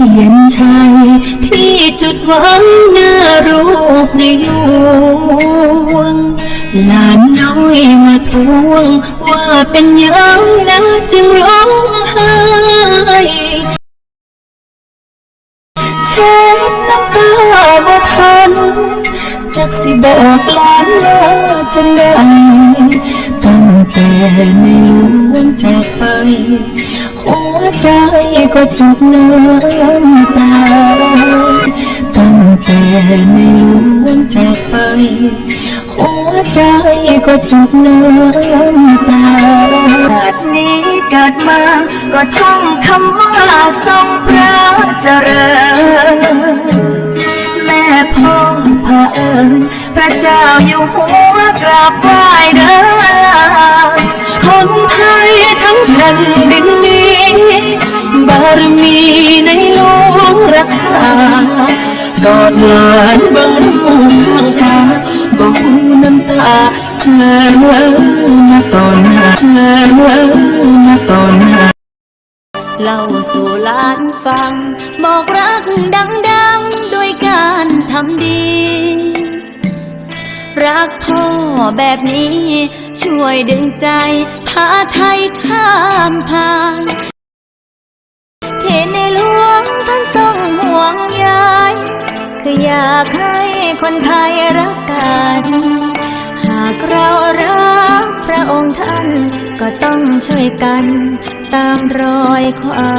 ทียนชัย ที่จุดไว้หน้ารูปในหลวงหลานน้อยมาทวง ว่าเป็นยังนะจึงร้องไห้เช็ดน้ำตาบ่ทันจักสิบอกหลานว่าจังไดตั้งแต่ในหลวงจากไป หัวใจก็จุกน้ำตาตั้งแต่ในหลวงจากไป หัวใจก็จุกน้ำตาชาตินี้เกิดมาก็ท่องคำว่าทรงพระเจริญแม่พ่อพระเอิญพระเจ้าอยู่หัวกราบไหว้เด้อคนไทยทั้งแผ่นดิน บารมีในหลวงรักษากอดหลานบิ่งรูปข้างตาบ่หูน้ำตาเงอมาตอนหาเงอมาตอนหาเล่าสู่หลานฟัง บอกรักดังๆด้วยการทำดี รักพ่อแบบนี้ ช่วยดึงใจพาไทยข้า อยากให้คนไทยรักกัน หากเรารักพระองค์ท่าน ก็ต้องช่วยกัน ตามรอยควา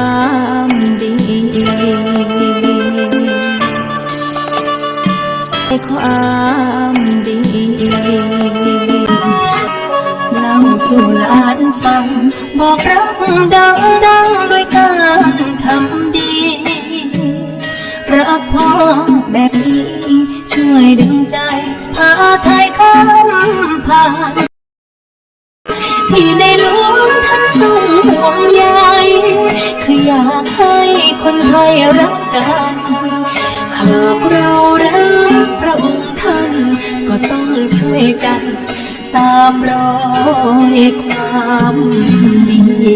มดีความดีเล่าสู่หลานฟัง บอกรักดังดัง ใจ พาไทยข้ามผ่าน ที่ในหลวงท่านทรงห่วงใยคืออยากให้คนไทยรักกัน หากเรารักพระองค์ท่าน ก็ต้องช่วยกัน ตามรอยความดี